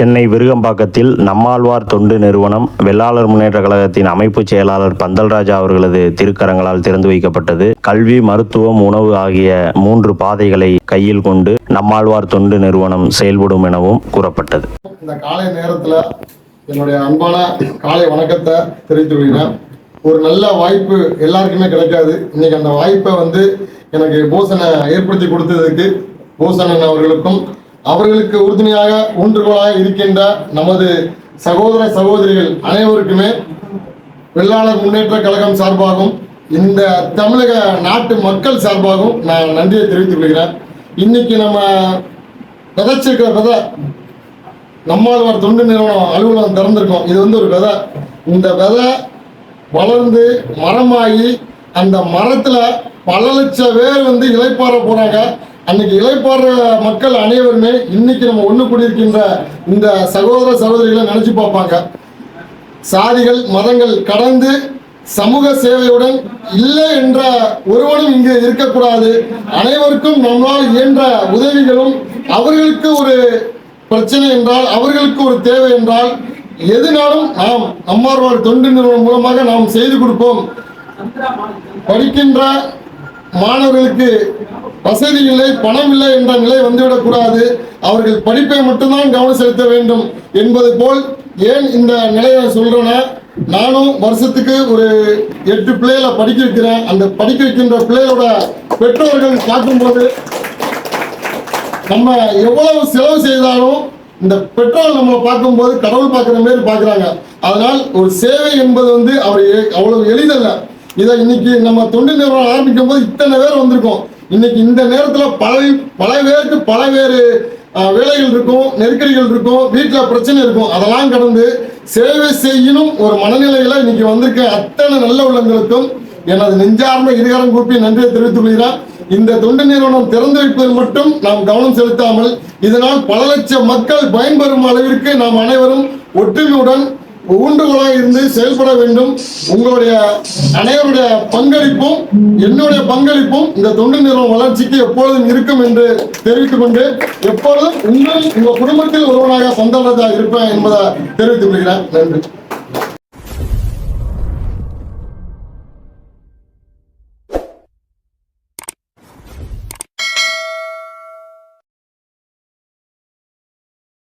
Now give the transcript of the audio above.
சென்னை விருகம்பாக்கத்தில் நம்மாழ்வார் தொண்டு நிறுவனம் வெள்ளாளர் முன்னேற்ற கழகத்தின் அமைப்பு செயலாளர் பந்தல்ராஜா அவர்களது திருக்கரங்களால் திறந்து வைக்கப்பட்டது. கல்வி மருத்துவம் உணவு ஆகிய மூன்று பாதைகளை கையில் கொண்டு நம்மாழ்வார் தொண்டு நிறுவனம் செயல்படும் எனவும் கூறப்பட்டது. இந்த காலை நேரத்தில் என்னுடைய அன்பான காலை வணக்கத்தை தெரிவித்துக் கொள்கிறேன் ஒரு நல்ல வாய்ப்பு எல்லாருக்குமே கிடைக்காது. இன்னைக்கு அந்த வாய்ப்பை வந்து எனக்கு போசனை ஏற்படுத்தி கொடுத்ததுக்கு போசனன் அவர்களுக்கும் அவர்களுக்கு உறுதுணையாக ஊன்றுகோலாக இருக்கின்ற நமது சகோதர சகோதரிகள் அனைவருக்குமே வெள்ளாளர் முன்னேற்ற கழகம் சார்பாகவும் இந்த தமிழக நாட்டு மக்கள் சார்பாகவும் நான் நன்றியை தெரிவித்துக் கொள்கிறேன். இன்னைக்கு நம்ம விதைச்சிருக்கிற விதை நம்மாழ்வார் தொண்டு நிறுவனம் அலுவலகம் திறந்திருக்கோம். இது வந்து ஒரு விதை. இந்த விதை வளர்ந்து மரமாகி அந்த மரத்தில் பல லட்சம் பேர் வந்து இலைப்பாற போகிறாங்க அன்னைக்கு இலைப்பாற மக்கள் அனைவருமே இன்னைக்கு நம்ம ஒன்று கூடியிருக்கின்ற இந்த சகோதர சகோதரிகளை நினைச்சு பார்ப்பாங்க. சாதிகள் மதங்கள் கடந்து சமூக சேவையுடன் இல்லை என்ற ஒருவனும் இங்கு இருக்கக்கூடாது. அனைவருக்கும் நம்மால் இயன்ற உதவிகளும் அவர்களுக்கு ஒரு பிரச்சனை என்றால் அவர்களுக்கு ஒரு தேவை என்றால் எதுனாலும் நாம் அம்மார்வார் தொண்டு நிறுவனம் மூலமாக நாம் செய்து கொடுப்போம். படிக்கின்ற மாணவர்களுக்கு வசதி இல்லை பணம் இல்லை என்ற நிலை வந்துவிடக்கூடாது அவர்கள் படிப்பை மட்டும்தான் கவனம் செலுத்த வேண்டும் என்பது போல் ஏன் இந்த நிலையை சொல்றேன்னா நானும் வருஷத்துக்கு ஒரு எட்டு பிள்ளைகளை படிக்க வைக்கிறேன். அந்த படிக்க வைக்கின்ற பிள்ளைகளோட பெற்றோர்கள் பார்க்கும்போது நம்ம எவ்வளவு செலவு செய்தாலும் இந்த பெட்ரோல் நம்ம பார்க்கும்போது கடவுள் பார்க்குற மாரி பார்க்குறாங்க. அதனால் ஒரு சேவை என்பது வந்து அவர் எ- அவ்வளவு எளிதல்ல. இதை இன்னைக்கு நம்ம தொண்டு நிறுவனம் ஆரம்பிக்கும் போது இத்தனை பேர் வந்திருக்கோம். இன்னைக்கு இந்த நேரத்தில் பல பல பேருக்கு பல வேறு வேலைகள் இருக்கும் நெருக்கடிகள் இருக்கும் வீட்டில் பிரச்சனை இருக்கும். அதெல்லாம் கடந்து சேவை செய்யணும் ஒரு மனநிலையில் இன்னைக்கு வந்திருக்க அத்தனை நல்ல உள்ளங்களுக்கும் எனது நெஞ்சார்ந்த இருகரம் கூப்பி நன்றியை தெரிவித்துக் கொள்கிறேன். இந்த தொண்டு நிறுவனம் திறந்து வைப்பதில் மட்டும் நாம் கவனம் செலுத்தாமல் இதனால் பல லட்சம் மக்கள் பயன்பெறும் அளவிற்கு நாம் அனைவரும் ஒற்றுமையுடன் ஊண்டுகோலாக இருந்து செயல்பட வேண்டும். உங்களுடைய அனைவருடைய பங்களிப்பும் என்னுடைய பங்களிப்பும் இந்த தொண்டு நிறுவனம் வளர்ச்சிக்கு எப்பொழுதும் இருக்கும் என்று தெரிவித்துக் கொண்டு எப்பொழுதும் உங்கள் உங்கள் குடும்பத்தில் ஒருவனாக சொந்தமாக இருப்பேன் என்பதை தெரிவித்துக் கொள்கிறேன். நன்றி.